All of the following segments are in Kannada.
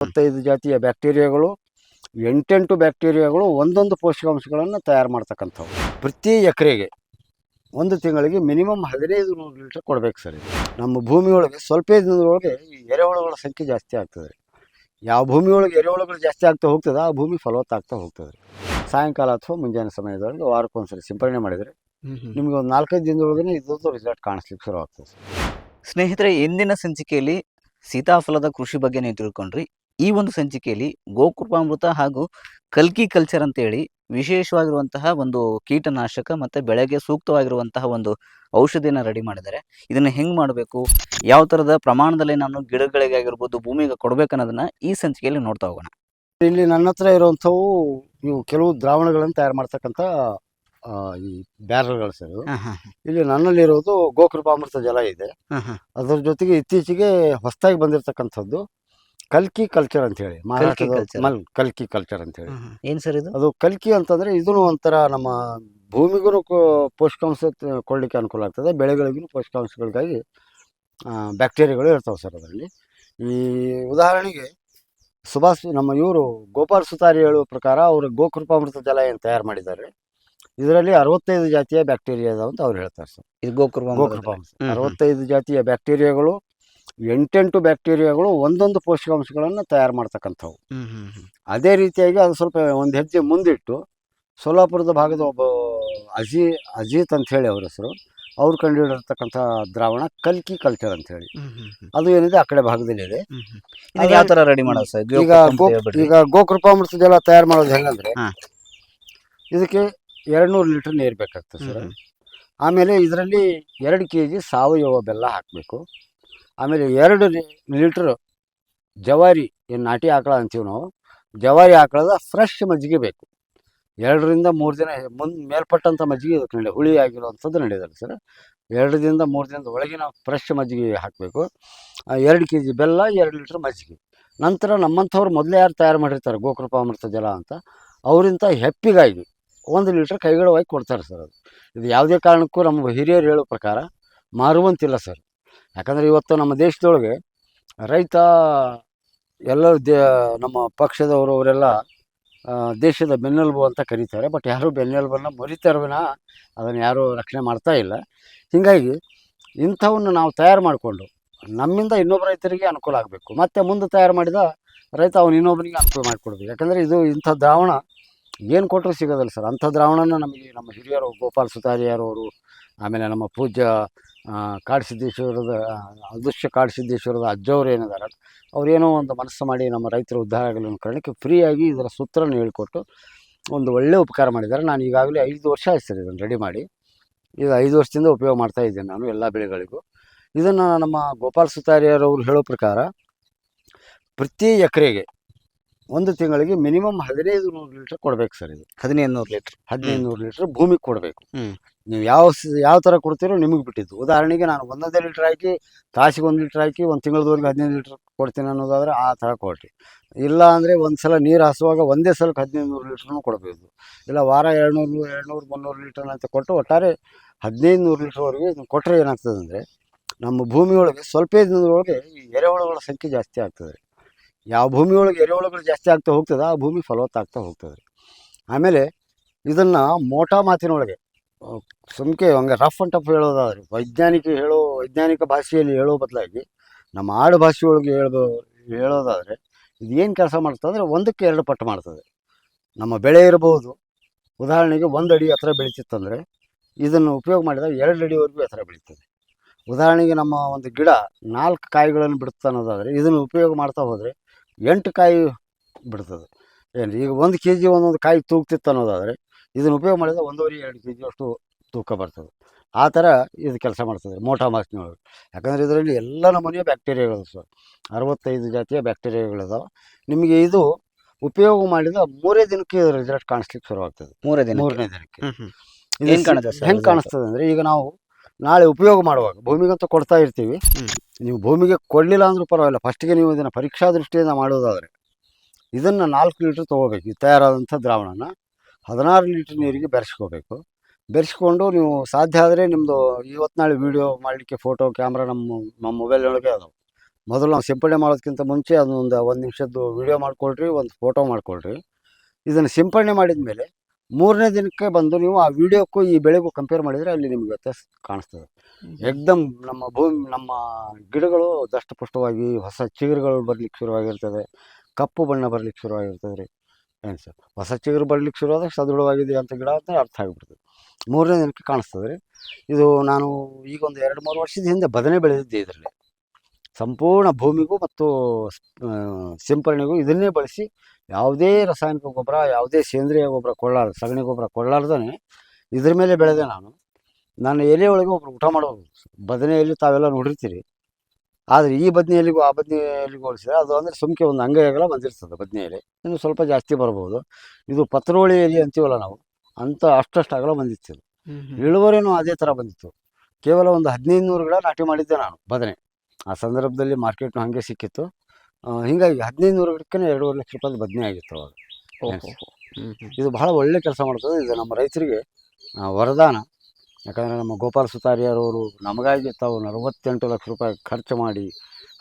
ಇಪ್ಪತ್ತೈದು ಜಾತಿಯ ಬ್ಯಾಕ್ಟೀರಿಯಾಗಳು ಎಂಟೆಂಟು ಬ್ಯಾಕ್ಟೀರಿಯಾಗಳು ಒಂದೊಂದು ಪೋಷಕಾಂಶಗಳನ್ನು ತಯಾರು ಮಾಡ್ತಕ್ಕಂಥವು ಪ್ರತಿ ಎಕರೆಗೆ. ಒಂದು ತಿಂಗಳಿಗೆ ಮಿನಿಮಮ್ ಹದಿನೈದು ನೂರು ಲೀಟರ್ ಕೊಡ್ಬೇಕು ಸರ್. ನಮ್ಮ ಭೂಮಿಯೊಳಗೆ ಸ್ವಲ್ಪ ದಿನದೊಳಗೆ ಈ ಎರೆಹುಳುಗಳ ಸಂಖ್ಯೆ ಜಾಸ್ತಿ ಆಗ್ತದೆ ಯಾವ ಭೂಮಿಯೊಳಗೆ ಎರೆಹುಳುಗಳು ಜಾಸ್ತಿ ಆಗ್ತಾ ಹೋಗ್ತದೆ ಆ ಭೂಮಿ ಫಲವತ್ತಾಗ್ತಾ ಹೋಗ್ತದೆ ಸಾಯಂಕಾಲ ಅಥವಾ ಮುಂಜಾನೆ ಸಮಯದೊಳಗೆ ವಾರಕ್ಕೊಂದ್ಸರಿ ಸಿಂಪಡಣೆ ಮಾಡಿದರೆ ನಿಮಗೆ ಒಂದು ನಾಲ್ಕೈದು ದಿನದೊಳಗೆ ಇದೊಂದು ರಿಸಲ್ಟ್ ಕಾಣಿಸ್ಲಿಕ್ಕೆ ಶುರು ಆಗ್ತದೆ ಸ್ನೇಹಿತರೆ ಇಂದಿನ ಸಂಚಿಕೆಯಲ್ಲಿ ಸೀತಾಫಲದ ಕೃಷಿ ಬಗ್ಗೆ ನೀವು ತಿಳ್ಕೊಂಡ್ರಿ. ಈ ಒಂದು ಸಂಚಿಕೆಯಲ್ಲಿ ಗೋಕೃಪಾಮೃತ ಹಾಗೂ ಕಲ್ಕಿ ಕಲ್ಚರ್ ಅಂತೇಳಿ ವಿಶೇಷವಾಗಿರುವಂತಹ ಒಂದು ಕೀಟನಾಶಕ ಮತ್ತೆ ಬೆಳೆಗೆ ಸೂಕ್ತವಾಗಿರುವಂತಹ ಒಂದು ಔಷಧಿನ ರೆಡಿ ಮಾಡಿದ್ದಾರೆ. ಇದನ್ನ ಹೆಂಗೆ ಮಾಡಬೇಕು? ಯಾವ ತರದ ಪ್ರಮಾಣದಲ್ಲಿ ನಾನು ಗಿಡಗಳಿಗೆ ಆಗಿರ್ಬೋದು ಭೂಮಿಗೆ ಕೊಡ್ಬೇಕನ್ನೋದನ್ನ ಈ ಸಂಚಿಕೆಯಲ್ಲಿ ನೋಡ್ತಾ ಹೋಗೋಣ. ಇಲ್ಲಿ ನನ್ನ ಹತ್ರ ಇರುವಂಥವು ಇವು ಕೆಲವು ದ್ರಾವಣಗಳನ್ನು ತಯಾರು ಮಾಡ್ತಕ್ಕಂಥ ಆ, ಈ ಬ್ಯಾರಲ್ಗಳು ಸರ್ ಇಲ್ಲಿ ಇಲ್ಲಿ ನನ್ನಲ್ಲಿರೋದು ಗೋಕೃಪಾಮೃತ ಜಲ ಇದೆ. ಅದರ ಜೊತೆಗೆ ಇತ್ತೀಚೆಗೆ ಹೊಸದಾಗಿ ಬಂದಿರತಕ್ಕಂಥದ್ದು ಕಲ್ಕಿ ಕಲ್ಚರ್ ಅಂತ ಹೇಳಿ ಮಹಾರಾಷ್ಟ್ರದ culture. ಮಲ್ ಕಲ್ಕಿ ಕಲ್ಚರ್ ಅಂತ ಹೇಳಿ ಏನ್ ಸರ್ ಇದು? ಅದು ಕಲ್ಕಿ ಅಂತಂದ್ರೆ ಇದನ್ನು ಒಂಥರ ನಮ್ಮ ಭೂಮಿಗೂ ಪೋಷಕಾಂಶ ತ- ಕೊಡ್ಲಿಕ್ಕೆ ಅನುಕೂಲ ಆಗ್ತದೆ ಬೆಳೆಗಳಿಗೂ ಪೋಷಕಾಂಶಗಳಿಗಾಗಿ ಬ್ಯಾಕ್ಟೀರಿಯಾಗಳು ಇರ್ತಾವೆ ಸರ್ ಅದರಲ್ಲಿ. ಈ ಉದಾಹರಣೆಗೆ ಸುಭಾಷ್ ನಮ್ಮ ಇವರು ಗೋಪಾಲ್ ಸುತಾರಿ ಹೇಳುವ ಪ್ರಕಾರ ಅವರು ಗೋಕೃಪಾಮೃತ ಜಲ ಏನು ತಯಾರು ಮಾಡಿದ್ದಾರೆ. ಇದರಲ್ಲಿ ಅರವತ್ತೈದು ಜಾತಿಯ ಬ್ಯಾಕ್ಟೀರಿಯಾ ಇದಾವೆ ಅಂತ ಅವ್ರು ಹೇಳ್ತಾರೆ ಸರ್. ಇದು ಗೋಕೃಪ ಗೋಕೃಪಾಮೃತ. ಹ್ಮ್. ಅರವತ್ತೈದು ಜಾತಿಯ ಬ್ಯಾಕ್ಟೀರಿಯಾಗಳು ಎಂಟೆಂಟು ಬ್ಯಾಕ್ಟೀರಿಯಾಗಳು ಒಂದೊಂದು ಪೋಷಕಾಂಶಗಳನ್ನು ತಯಾರು ಮಾಡ್ತಕ್ಕಂಥವು. ಅದೇ ರೀತಿಯಾಗಿ ಅದು ಸ್ವಲ್ಪ ಒಂದು ಹೆಜ್ಜೆ ಮುಂದಿಟ್ಟು ಸೋಲಾಪುರದ ಭಾಗದ ಒಬ್ಬ ಅಜಿ ಅಜಿತ್ ಅಂತ ಹೇಳಿ ಅವ್ರ ಹೆಸರು ಅವ್ರು ಕಂಡುಹಿಡಿದಿರ್ತಕ್ಕಂಥ ದ್ರಾವಣ ಕಲ್ಕಿ ಕಲ್ಚರ್ ಅಂತ ಹೇಳಿ ಅದು ಏನಿದೆ ಆ ಕಡೆ ಭಾಗದಲ್ಲಿ ಇದೆ ಯಾವ ತರ ರೆಡಿ ಮಾಡೋದು ಸರ್? ಈಗ ಈಗ ಗೋಕೃಪಾಮೃತ ಜಲ ತಯಾರು ಮಾಡೋದು ಹೆಂಗಂದ್ರೆ ಇದಕ್ಕೆ ಎರಡು ನೂರು ಲೀಟರ್ ನೀರು ಬೇಕಾಗ್ತದೆ ಸರ್. ಆಮೇಲೆ ಇದರಲ್ಲಿ ಎರಡು ಕೆ ಜಿ ಸಾವಯವ ಬೆಲ್ಲ ಹಾಕಬೇಕು. ಆಮೇಲೆ ಎರಡು ಲೀಟ್ರ್ ಜವಾರಿ ಏನು ನಾಟಿ ಆಕಳ ಅಂತೀವಿ ನಾವು. ಜವಾರಿ ಆಕಳದ ಫ್ರೆಶ್ ಮಜ್ಜಿಗೆ ಬೇಕು. ಎರಡರಿಂದ ಮೂರು ದಿನ ಮುಂದೆ ಮೇಲ್ಪಟ್ಟಂಥ ಮಜ್ಜಿಗೆ ಇದಕ್ಕೆ ನಡೆ ಹುಳಿ ಆಗಿರುವಂಥದ್ದು ನಡೆಯೋದಿಲ್ಲ ಸರ್ ಎರಡರಿಂದ ಮೂರು ದಿನದ ಒಳಗಿನ ಫ್ರೆಶ್ ಮಜ್ಜಿಗೆ ಹಾಕಬೇಕು. ಎರಡು ಕೆ ಜಿ ಬೆಲ್ಲ, ಎರಡು ಲೀಟ್ರ್ ಮಜ್ಜಿಗೆ. ನಂತರ ನಮ್ಮಂಥವ್ರು ಮೊದಲೇ ಯಾರು ತಯಾರು ಮಾಡಿರ್ತಾರೆ, ಗೋಕೃಪಾಮೃತ ಜಲ ಅಂತ. ಅವರಿಂದ ಹೆಪ್ಪಿಗಾಗಿ ಒಂದು ಲೀಟ್ರ್ ಕೈಗಡವಾಗಿ ಕೊಡ್ತಾರೆ ಸರ್ ಅದು. ಇದು ಯಾವುದೇ ಕಾರಣಕ್ಕೂ ನಮ್ಮ ಹಿರಿಯರು ಹೇಳೋ ಪ್ರಕಾರ ಮಾರುವಂತಿಲ್ಲ ಸರ್ ಯಾಕಂದರೆ ಇವತ್ತು ನಮ್ಮ ದೇಶದೊಳಗೆ ರೈತ ಎಲ್ಲ ದೇ, ನಮ್ಮ ಪಕ್ಷದವರು ಅವರೆಲ್ಲ ದೇಶದ ಬೆನ್ನೆಲುಬು ಅಂತ ಕರೀತಾರೆ. ಬಟ್ ಯಾರೂ ಬೆನ್ನೆಲುಬನ್ನು ಮರಿತಾರವಿನ ಅದನ್ನು ಯಾರೂ ರಕ್ಷಣೆ ಮಾಡ್ತಾ ಇಲ್ಲ. ಹೀಗಾಗಿ ಇಂಥವನ್ನು ನಾವು ತಯಾರು ಮಾಡಿಕೊಂಡು ನಮ್ಮಿಂದ ಇನ್ನೊಬ್ಬ ರೈತರಿಗೆ ಅನುಕೂಲ ಆಗಬೇಕು. ಮತ್ತು ಮುಂದೆ ತಯಾರು ಮಾಡಿದ ರೈತ ಅವನು ಇನ್ನೊಬ್ಬನಿಗೆ ಅನುಕೂಲ ಮಾಡಿಕೊಡ್ಬೇಕು. ಯಾಕಂದರೆ ಇದು ಇಂಥ ದ್ರಾವಣ ಏನು ಕೊಟ್ಟರು ಸಿಗೋದಿಲ್ಲ ಸರ್. ಅಂಥ ದ್ರಾವಣನ ನಮಗೆ ನಮ್ಮ ಹಿರಿಯರು ಗೋಪಾಲ್ ಸುತಾರಿಯಾರವರು ಆಮೇಲೆ ನಮ್ಮ ಪೂಜ್ಯ ಕಾಡಸಿದ್ದೇಶ್ವರದ ಅದೃಶ್ಯ ಕಾಡಸಿದ್ದೇಶ್ವರದ ಅಜ್ಜವ್ರು ಏನಿದ್ದಾರೆ ಅವರೇನೋ ಒಂದು ಮನಸ್ಸು ಮಾಡಿ ನಮ್ಮ ರೈತರ ಉದ್ಧಾರ ಆಗಲಿ ಅನ್ನೋ ಕಾರಣಕ್ಕೆ ಫ್ರೀಯಾಗಿ ಇದರ ಸೂತ್ರನ ಹೇಳಿಕೊಟ್ಟು ಒಂದು ಒಳ್ಳೆ ಉಪಕಾರ ಮಾಡಿದ್ದಾರೆ. ನಾನು ಈಗಾಗಲೇ ಐದು ವರ್ಷ ಆಯ್ತು ಸರ್ ಇದನ್ನು ರೆಡಿ ಮಾಡಿ. ಇದು ಐದು ವರ್ಷದಿಂದ ಉಪಯೋಗ ಮಾಡ್ತಾ ಇದ್ದೇನೆ ನಾನು ಎಲ್ಲ ಬೆಳೆಗಳಿಗೂ. ಇದನ್ನು ನಮ್ಮ ಗೋಪಾಲ್ ಸುತಾರಿಯರವರು ಹೇಳೋ ಪ್ರಕಾರ ಪ್ರತಿ ಎಕರೆಗೆ ಒಂದು ತಿಂಗಳಿಗೆ ಮಿನಿಮಮ್ ಹದಿನೈದು ನೂರು ಲೀಟರ್ ಕೊಡ್ಬೇಕು ಸರ್ ಇದು. ಹದಿನೈದು ನೂರು ಲೀಟರ್. ಹದಿನೈದು ನೂರು ಲೀಟರ್ ಭೂಮಿಗೆ ಕೊಡಬೇಕು. ಹ್ಮ್. ನೀವು ಯಾವ ಸ- ಯಾವ ಥರ ಕೊಡ್ತೀರೋ ನಿಮಗೆ ಬಿಟ್ಟಿದ್ದು. ಉದಾಹರಣೆಗೆ ನಾನು ಒಂದೊಂದೇ ಲೀಟ್ರ್ ಹಾಕಿ ತಾಸಿಗೆ ಒಂದು ಲೀಟ್ರ್ ಹಾಕಿ ಒಂದು ತಿಂಗಳದವರೆಗೆ ಹದಿನೈದು ಲೀಟ್ರ್ ಕೊಡ್ತೀನಿ ಅನ್ನೋದಾದ್ರೆ ಆ ಥರ ಕೊಡ್ರಿ. ಇಲ್ಲ ಅಂದರೆ ಒಂದು ಸಲ ನೀರು ಹಾಸುವಾಗ ಒಂದೇ ಸಲಕ್ಕೆ ಹದಿನೈದು ನೂರು ಲೀಟ್ರ್ನೂ ಕೊಡಬೇಕು ಇಲ್ಲ ವಾರ ಎರಡು ನೂರು ಎರಡು ನೂರು ಮುನ್ನೂರು ಲೀಟರ್ ಅಂತ ಕೊಟ್ಟು ಒಟ್ಟಾರೆ ಹದಿನೈದು ನೂರು ಲೀಟ್ರ್ವರೆಗೆ ಇದನ್ನ ಕೊಟ್ಟರೆ ಏನಾಗ್ತದೆ ಅಂದರೆ ನಮ್ಮ ಭೂಮಿಯೊಳಗೆ ಸ್ವಲ್ಪ ದಿನದೊಳಗೆ ಈ ಎರೆಹುಳುಗಳ ಸಂಖ್ಯೆ ಜಾಸ್ತಿ ಆಗ್ತದೆ. ಯಾವ ಭೂಮಿಯೊಳಗೆ ಎರೆಹುಳುಗಳು ಜಾಸ್ತಿ ಆಗ್ತಾ ಹೋಗ್ತದೆ ಆ ಭೂಮಿ ಫಲವತ್ತಾಗ್ತಾ ಹೋಗ್ತದೆ ರೀ ಆಮೇಲೆ ಇದನ್ನು ಮೋಟಾ ಮಾತಿನೊಳಗೆ ಸುಮ್ಕೆ ಹಂಗೆ ರಫ್ ಅಂಡ್ ಟಫ್ ಹೇಳೋದಾದ್ರೆ, ವೈಜ್ಞಾನಿಕ ಹೇಳೋ, ವೈಜ್ಞಾನಿಕ ಭಾಷೆಯಲ್ಲಿ ಹೇಳೋ ಬದಲಾಗಿ ನಮ್ಮ ಆಡು ಭಾಷೆಯೊಳಗೆ ಹೇಳೋ ಹೇಳೋದಾದರೆ ಇದು ಏನು ಕೆಲಸ ಅಂದರೆ ಒಂದಕ್ಕೆ ಎರಡು ಪಟ್ಟು ಮಾಡ್ತದೆ. ನಮ್ಮ ಬೆಳೆ ಇರಬಹುದು ಉದಾಹರಣೆಗೆ ಒಂದು ಅಡಿ ಹತ್ರ ಬೆಳೀತಿತ್ತಂದರೆ ಇದನ್ನು ಉಪಯೋಗ ಮಾಡಿದಾಗ ಎರಡು ಅಡಿವರೆಗೂ ಹತ್ರ ಬೆಳೀತದೆ. ಉದಾಹರಣೆಗೆ ನಮ್ಮ ಒಂದು ಗಿಡ ನಾಲ್ಕು ಕಾಯಿಗಳನ್ನು ಬಿಡುತ್ತೆ ಅನ್ನೋದಾದರೆ ಇದನ್ನು ಉಪಯೋಗ ಮಾಡ್ತಾ ಹೋದರೆ ಎಂಟು ಕಾಯಿ ಬಿಡ್ತದೆ. ಏನು ಈಗ ಒಂದು ಕೆ ಜಿ ಒಂದೊಂದು ಕಾಯಿ ತೂಗ್ತಿತ್ತು ಅನ್ನೋದಾದರೆ ಇದನ್ನು ಉಪಯೋಗ ಮಾಡಿದ್ರೆ ಒಂದೂವರೆ ಎರಡು ಕೆ ಜಿ ಅಷ್ಟು ತೂಕ ಬರ್ತದೆ. ಆ ಥರ ಇದು ಕೆಲಸ ಮಾಡ್ತದೆ ಮೋಟಾ ಮಾಸ್ತಿನೊಳಗೆ ಯಾಕಂದರೆ ಇದರಲ್ಲಿ ಎಲ್ಲ ನಮೂನೆಯ ಬ್ಯಾಕ್ಟೀರಿಯಾಗಳು ಸರ್. ಅರವತ್ತೈದು ಜಾತಿಯ ಬ್ಯಾಕ್ಟೀರಿಯಾಗಳಿದಾವೆ. ನಿಮಗೆ ಇದು ಉಪಯೋಗ ಮಾಡಿದ ಮೂರೇ ದಿನಕ್ಕೆ ರಿಸಲ್ಟ್ ಕಾಣಿಸ್ಲಿಕ್ಕೆ ಶುರುವಾಗ್ತದೆ. ಮೂರೇ ದಿನ ಮೂರನೇ ದಿನಕ್ಕೆ. ಏನ್ ಕಾಣುತ್ತೆ ಹೆಂಗೆ? ಕಾಣಿಸ್ತದೆ ಅಂದರೆ ಈಗ ನಾವು ನಾಳೆ ಉಪಯೋಗ ಮಾಡುವಾಗ ಭೂಮಿಗಂತ ಕೊಡ್ತಾ ಇರ್ತೀವಿ. ನೀವು ಭೂಮಿಗೆ ಕೊಡಲಿಲ್ಲ ಅಂದರೂ ಪರವಾಗಿಲ್ಲ. ಫಸ್ಟಿಗೆ ನೀವು ಇದನ್ನು ಪರೀಕ್ಷಾ ದೃಷ್ಟಿಯಿಂದ ಮಾಡೋದಾದರೆ ಇದನ್ನು ನಾಲ್ಕು ಲೀಟ್ರ್ ತೊಗೋಬೇಕು. ಈ ತಯಾರಾದಂಥ ದ್ರಾವಣನ ಹದಿನಾರು ಲೀಟ್ರ್ ನೀರಿಗೆ ಬೆರೆಸ್ಕೋಬೇಕು. ಬೆರೆಸ್ಕೊಂಡು ನೀವು ಸಾಧ್ಯ ಆದರೆ ನಿಮ್ಮದು ಇವತ್ತು ನಾಳೆ ವೀಡಿಯೋ ಮಾಡಲಿಕ್ಕೆ ಫೋಟೋ ಕ್ಯಾಮ್ರಾ ನಮ್ಮ ನಮ್ಮ ಮೊಬೈಲ್ನೊಳಗೆ ಅದು ಮೊದಲು ನಾವು ಸಿಂಪಡಣೆ ಮಾಡೋದಕ್ಕಿಂತ ಮುಂಚೆ ಅದೊಂದು ಒಂದು ನಿಮಿಷದ್ದು ವಿಡಿಯೋ ಮಾಡ್ಕೊಳ್ರಿ ಒಂದು ಫೋಟೋ ಮಾಡಿಕೊಳ್ರಿ. ಇದನ್ನು ಸಿಂಪಡಣೆ ಮಾಡಿದ ಮೇಲೆ ಮೂರನೇ ದಿನಕ್ಕೆ ಬಂದು ನೀವು ಆ ವಿಡಿಯೋಕ್ಕೂ ಈ ಬೆಳೆಗೂ ಕಂಪೇರ್ ಮಾಡಿದರೆ ಅಲ್ಲಿ ನಿಮ್ಗೆ ವ್ಯತ್ಯಾಸ ಕಾಣಿಸ್ತದೆ. ಎಕ್ದಮ್ ನಮ್ಮ ಭೂಮಿ ನಮ್ಮ ಗಿಡಗಳು ದಷ್ಟಪುಷ್ಟವಾಗಿ ಹೊಸ ಚಿಗುರುಗಳು ಬರ್ಲಿಕ್ಕೆ ಶುರುವಾಗಿರ್ತದೆ. ಕಪ್ಪು ಬಣ್ಣ ಬರ್ಲಿಕ್ಕೆ ಶುರುವಾಗಿರ್ತದೆ. ರೀ ಏನು ಸರ್? ಹೊಸ ಚಿಗುರು ಬರ್ಲಿಕ್ಕೆ ಶುರುವಾದಾಗ ಸದೃಢವಾಗಿದೆ ಅಂತ ಗಿಡ ಅಂತ ಅರ್ಥ ಆಗಿಬಿಡ್ತದೆ. ಮೂರನೇ ದಿನಕ್ಕೆ ಕಾಣಿಸ್ತದೆ ರೀ. ಇದು ನಾನು ಈಗ ಒಂದು ಎರಡು ಮೂರು ವರ್ಷದ ಹಿಂದೆ ಬದನೆ ಬೆಳೆದಿದ್ದೆ ಇದರಲ್ಲಿ. ಸಂಪೂರ್ಣ ಭೂಮಿಗೂ ಮತ್ತು ಸಿಂಪರಣೆಗೂ ಇದನ್ನೇ ಬಳಸಿ ಯಾವುದೇ ರಾಸಾಯನಿಕ ಗೊಬ್ಬರ ಯಾವುದೇ ಸೇಂದ್ರೀಯ ಗೊಬ್ಬರ ಕೊಡಲಾರ್ದು ಸಗಣಿ ಗೊಬ್ಬರ ಕೊಡಲಾರ್ದೇ ಇದ್ರ ಮೇಲೆ ಬೆಳೆದೆ ನಾನು. ನಾನು ಎಲೆ ಒಳಗೆ ಒಬ್ರು ಊಟ ಮಾಡೋದು ಬದನೆಯಲ್ಲಿ ತಾವೆಲ್ಲ ನೋಡಿರ್ತೀರಿ. ಆದರೆ ಈ ಬದನೆ ಎಲೆಗೂ ಆ ಬದನೆ ಎಲೆಗೂ ಹೋಲಿಸಿದ್ರೆ ಅದು ಅಂದರೆ ಸುಮ್ಕೆ ಒಂದು ಅಂಗೈ ಅಗಲ ಬಂದಿರ್ತದೆ ಬದನೆ ಎಲೆ ಇನ್ನು ಸ್ವಲ್ಪ ಜಾಸ್ತಿ ಬರ್ಬೋದು. ಇದು ಪತ್ರೋಳಿ ಎಲೆ ಅಂತೀವಲ್ಲ ನಾವು ಅಂತ ಅಷ್ಟಷ್ಟು ಅಗಲ ಬಂದಿತ್ತು. ಇಳುವರಿನೂ ಅದೇ ಥರ ಬಂದಿತ್ತು. ಕೇವಲ ಒಂದು ಹದಿನೈದು ನೂರು ಗಿಡ ನಾಟಿ ಮಾಡಿದ್ದೆ ನಾನು ಬದನೆ. ಆ ಸಂದರ್ಭದಲ್ಲಿ ಮಾರ್ಕೆಟ್ನು ಹಾಗೆ ಸಿಕ್ಕಿತ್ತು. ಹಿಂಗಾಗಿ ಹದಿನೈದು ನೂರು ಗಿಡಕ್ಕೆ ಎರಡೂವರೆ ಲಕ್ಷ ರೂಪಾಯಿ ಬದನೆ ಆಗಿತ್ತು ಅವಾಗ. ಇದು ಬಹಳ ಒಳ್ಳೆ ಕೆಲಸ ಮಾಡ್ತದೆ. ಇದು ನಮ್ಮ ರೈತರಿಗೆ ವರದಾನ. ಯಾಕಂದರೆ ನಮ್ಮ ಗೋಪಾಲ ಸುತಾರಿಯರವರು ನಮಗಾಗಿ ತಾವು ನಲವತ್ತೆಂಟು ಲಕ್ಷ ರೂಪಾಯಿ ಖರ್ಚು ಮಾಡಿ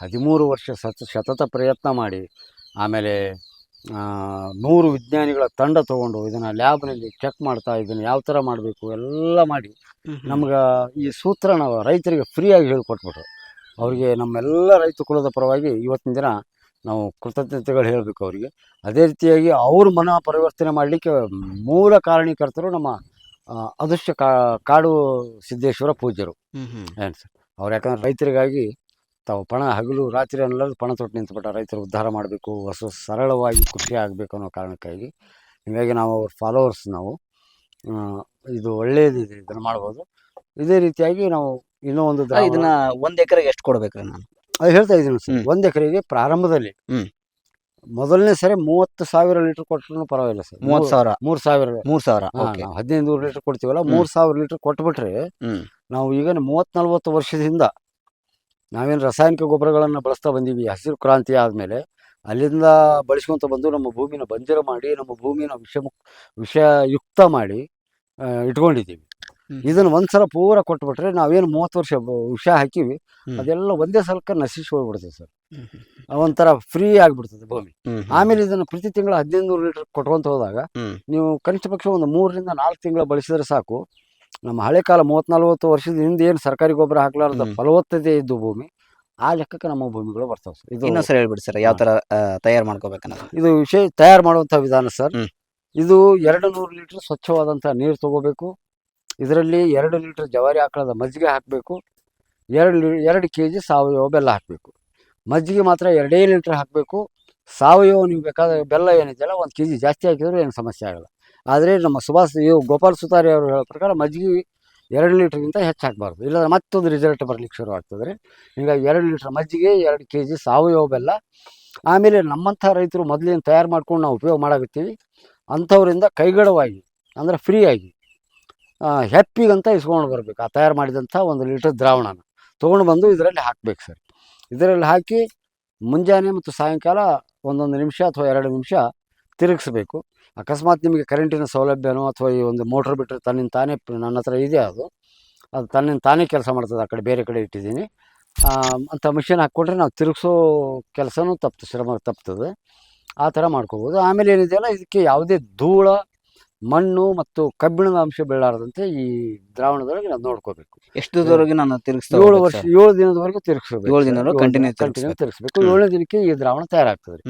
ಹದಿಮೂರು ವರ್ಷ ಸತ ಸತತ ಪ್ರಯತ್ನ ಮಾಡಿ ಆಮೇಲೆ ನೂರು ವಿಜ್ಞಾನಿಗಳ ತಂಡ ತೊಗೊಂಡು ಇದನ್ನು ಲ್ಯಾಬ್ನಲ್ಲಿ ಚೆಕ್ ಮಾಡ್ತಾ ಇದನ್ನು ಯಾವ ಥರ ಮಾಡಬೇಕು ಎಲ್ಲ ಮಾಡಿ ನಮ್ಗೆ ಈ ಸೂತ್ರ ನಾವು ರೈತರಿಗೆ ಫ್ರೀಯಾಗಿ ಹೇಳ್ಕೊಟ್ಬಿಟ್ರು. ಅವರಿಗೆ ನಮ್ಮೆಲ್ಲ ರೈತ ಕುಲದ ಪರವಾಗಿ ಇವತ್ತಿನ ದಿನ ನಾವು ಕೃತಜ್ಞತೆಗಳು ಹೇಳಬೇಕು ಅವರಿಗೆ. ಅದೇ ರೀತಿಯಾಗಿ ಅವ್ರ ಮನ ಪರಿವರ್ತನೆ ಮಾಡಲಿಕ್ಕೆ ಮೂಲ ಕಾರಣೀಕರ್ತರು ನಮ್ಮ ಅದೃಶ್ಯ ಕಾ ಕಾಡು ಸಿದ್ದೇಶ್ವರ ಪೂಜ್ಯರು. ಏನು ಸರ್? ಅವ್ರು ಯಾಕಂದ್ರೆ ರೈತರಿಗಾಗಿ ತಾವು ಪಣ ಹಗಲು ರಾತ್ರಿ ಅನ್ನೋದು ಪಣ ತೊಟ್ಟು ನಿಂತುಬಿಟ್ಟ ರೈತರು ಉದ್ಧಾರ ಮಾಡಬೇಕು ಹೊಸ ಸರಳವಾಗಿ ಕೃಷಿ ಆಗಬೇಕು ಅನ್ನೋ ಕಾರಣಕ್ಕಾಗಿ. ಹೀಗಾಗಿ ನಾವು ಅವ್ರ ಫಾಲೋವರ್ಸ್ ನಾವು ಇದು ಒಳ್ಳೆಯದಿದೆ ಇದನ್ನು ಮಾಡ್ಬೋದು. ಇದೇ ರೀತಿಯಾಗಿ ನಾವು ಇನ್ನೂ ಒಂದು ಇದನ್ನ ಒಂದ್ ಎಕರೆಗೆ ಎಷ್ಟು ಕೊಡ್ಬೇಕ್ರಿ ನಾನು? ಅದು ಹೇಳ್ತಾ ಇದ್ದೀನಿ ಸರ್. ಒಂದ್ ಒಂದು ಎಕರೆಗೆ ಪ್ರಾರಂಭದಲ್ಲಿ ಹ್ಮ್. ಮೊದಲನೇ ಸರಿ ಮೂವತ್ತು ಸಾವಿರ ಲೀಟರ್ ಕೊಟ್ಟರು ಪರವಾಗಿಲ್ಲ ಸರ್. ಮೂವತ್ ಸಾವಿರ? ಮೂರ್ ಸಾವಿರ. ಮೂರ್ ಸಾವಿರ ಹಾ, ಓಕೆ. ನಾವು ಹದಿನೈದು ನೂರು ಲೀಟರ್ ಕೊಡ್ತೀವಲ್ಲ ಮೂರ್ ಮೂರು ಸಾವಿರ ಲೀಟರ್ ಕೊಟ್ಬಿಟ್ರೆ ಹ್ಮ್. ನಾವು ಈಗ ಮೂವತ್ ನಲ್ವತ್ತು ವರ್ಷದಿಂದ ನಾವೇನು ರಾಸಾಯನಿಕ ಗೊಬ್ಬರಗಳನ್ನು ಬಳಸ್ತಾ ಬಂದೀವಿ ಹಸಿರು ಕ್ರಾಂತಿ ಆದಮೇಲೆ ಅಲ್ಲಿಂದ ಬಳಸ್ಕೊಂತ ಬಂದು ನಮ್ಮ ಭೂಮಿನ ಬಂಜರು ಮಾಡಿ ನಮ್ಮ ಭೂಮಿನ ವಿಷ ವಿಷಯುಕ್ತ ಮಾಡಿ ಆ, ಇಟ್ಕೊಂಡಿದ್ದೀವಿ. ಇದನ್ನು ಒಂದ್ಸಲ ಪೂರ ಕೊಟ್ಬಿಟ್ರೆ ನಾವೇನು ಮೂವತ್ತು ವರ್ಷ ವಿಷ ಹಾಕಿವಿ ಅದೆಲ್ಲ ಒಂದೇ ಸಲಕ್ಕೆ ನಶಿಸಿ ಹೋಗ್ಬಿಡ್ತದೆ ಸರ್. ಒಂಥರ ಫ್ರೀ ಆಗ್ಬಿಡ್ತದೆ ಭೂಮಿ. ಆಮೇಲೆ ಇದನ್ನ ಪ್ರತಿ ತಿಂಗಳ ಹದಿನೈದು ನೂರು ಲೀಟರ್ ಕೊಟ್ಕೊಂತ ಹೋದಾಗ ನೀವು ಕನಿಷ್ಠ ಪಕ್ಷ ಒಂದು ಮೂರರಿಂದ ನಾಲ್ಕು ತಿಂಗಳು ಬಳಸಿದ್ರೆ ಸಾಕು. ನಮ್ಮ ಹಳೆ ಕಾಲ ಮೂವತ್ ನಲ್ವತ್ತು ವರ್ಷದ ಹಿಂದೆ ಏನು ಸರ್ಕಾರಿ ಗೊಬ್ಬರ ಹಾಕ್ಲಾರ್ದ ಫಲವತ್ತತೆ ಇದ್ದು ಭೂಮಿ ಆ ಲೆಕ್ಕಕ್ಕೆ ನಮ್ಮ ಭೂಮಿಗಳು ಬರ್ತಾವೆ ಸರ್. ಇದು ಇನ್ನೊಂದ್ಸರಿ ಹೇಳ್ಬಿಡಿ ಸರ್ ಯಾವ ತರ ತಯಾರು ಮಾಡ್ಕೋಬೇಕನ್ನೋದು. ಇದು ವಿಷಯ ತಯಾರು ಮಾಡುವಂಥ ವಿಧಾನ ಸರ್. ಇದು ಎರಡು ನೂರು ಲೀಟರ್ ಸ್ವಚ್ಛವಾದಂಥ ನೀರು ತಗೋಬೇಕು. ಇದರಲ್ಲಿ ಎರಡು ಲೀಟರ್ ಜವಾರಿ ಆಕಳದ ಮಜ್ಜಿಗೆ ಹಾಕಬೇಕು. ಎರಡು ಲೀ, ಎರಡು ಕೆ ಜಿ ಸಾವಯವ ಬೆಲ್ಲ ಹಾಕಬೇಕು. ಮಜ್ಜಿಗೆ ಮಾತ್ರ ಎರಡೇ ಲೀಟರ್ ಹಾಕಬೇಕು. ಸಾವಯವ ನೀವು ಬೇಕಾದ ಬೆಲ್ಲ ಏನಿದೆಯಲ್ಲ, ಒಂದು ಕೆ ಜಿ ಜಾಸ್ತಿ ಹಾಕಿದರೂ ಏನು ಸಮಸ್ಯೆ ಆಗಲ್ಲ. ಆದರೆ ನಮ್ಮ ಸುಭಾಷ್, ಇವು ಗೋಪಾಲ್ ಸುತಾರಿ ಅವರು ಹೇಳೋ ಪ್ರಕಾರ ಮಜ್ಜಿಗೆ ಎರಡು ಲೀಟ್ರ್ಗಿಂತ ಹೆಚ್ಚು ಹಾಕಬಾರ್ದು. ಇಲ್ಲಾಂದ್ರೆ ಮತ್ತೊಂದು ರಿಸಲ್ಟ್ ಬರಲಿಕ್ಕೆ ಶುರು ಆಗ್ತದೆ. ಹೀಗಾಗಿ ಎರಡು ಲೀಟ್ರ್ ಮಜ್ಜಿಗೆ, ಎರಡು ಕೆ ಜಿ ಸಾವಯವ ಬೆಲ್ಲ. ಆಮೇಲೆ ನಮ್ಮಂಥ ರೈತರು ಮೊದಲೇನು ತಯಾರು ಮಾಡ್ಕೊಂಡು ನಾವು ಉಪಯೋಗ ಮಾಡಾಕತ್ತೀವಿ, ಅಂಥವರಿಂದ ಕೈಗಡವಾಗಿ, ಅಂದರೆ ಫ್ರೀಯಾಗಿ ಹೆಪ್ಪಿಗಂತ ಇಸ್ಕೊಂಡು ಬರಬೇಕು. ಆ ತಯಾರು ಮಾಡಿದಂಥ ಒಂದು ಲೀಟರ್ ದ್ರಾವಣನ ತೊಗೊಂಡು ಬಂದು ಇದರಲ್ಲಿ ಹಾಕಬೇಕು ಸರ್. ಇದರಲ್ಲಿ ಹಾಕಿ ಮುಂಜಾನೆ ಮತ್ತು ಸಾಯಂಕಾಲ ಒಂದೊಂದು ನಿಮಿಷ ಅಥವಾ ಎರಡು ನಿಮಿಷ ತಿರುಗಿಸ್ಬೇಕು. ಅಕಸ್ಮಾತ್ ನಿಮಗೆ ಕರೆಂಟಿನ ಸೌಲಭ್ಯನೋ ಅಥವಾ ಈ ಒಂದು ಮೋಟ್ರ್ ಬಿಟ್ಟರೆ ತನ್ನಿಂದ ತಾನೇ ನನ್ನ ಹತ್ರ ಇದೆ ಅದು? ಅದು ತನ್ನಿಂದ ತಾನೇ ಕೆಲಸ ಮಾಡ್ತದೆ ಆ ಕಡೆ ಬೇರೆ ಕಡೆ ಇಟ್ಟಿದ್ದೀನಿ. ಅಂಥ ಮಿಷಿನ್ ಹಾಕ್ಕೊಂಡ್ರೆ ನಾವು ತಿರುಗಿಸೋ ಕೆಲಸನೂ ತಪ್ಪು ಶ್ರಮ ತಪ್ತದೆ. ಆ ಥರ ಮಾಡ್ಕೋಬೋದು. ಆಮೇಲೆ ಏನಿದೆಯಲ್ಲ, ಇದಕ್ಕೆ ಯಾವುದೇ ಧೂಳ ಮಣ್ಣು ಮತ್ತು ಕಬ್ಬಿಣದ ಅಂಶ ಬೀಳಾರದಂತೆ ಈ ದ್ರಾವಣದೊಳಗೆ ನಾವು ನೋಡ್ಕೋಬೇಕು. ಎಷ್ಟು ದೂರವರೆಗೆ ನಾನು ತಿರುಗಿಸ್ತಾ ಏಳು ವರ್ಷ? ಏಳು ದಿನದವರೆಗೂ ತಿರುಗಿಸ್ಬೇಕು ಏಳು ದಿನ ಕಂಟಿನ್ಯೂ ಕಂಟಿನ್ಯೂ ತಿರುಗಿಸ್ಬೇಕು. ಏಳನೇ ದಿನಕ್ಕೆ ಈ ದ್ರಾವಣ ತಯಾರಾಗ್ತದೆ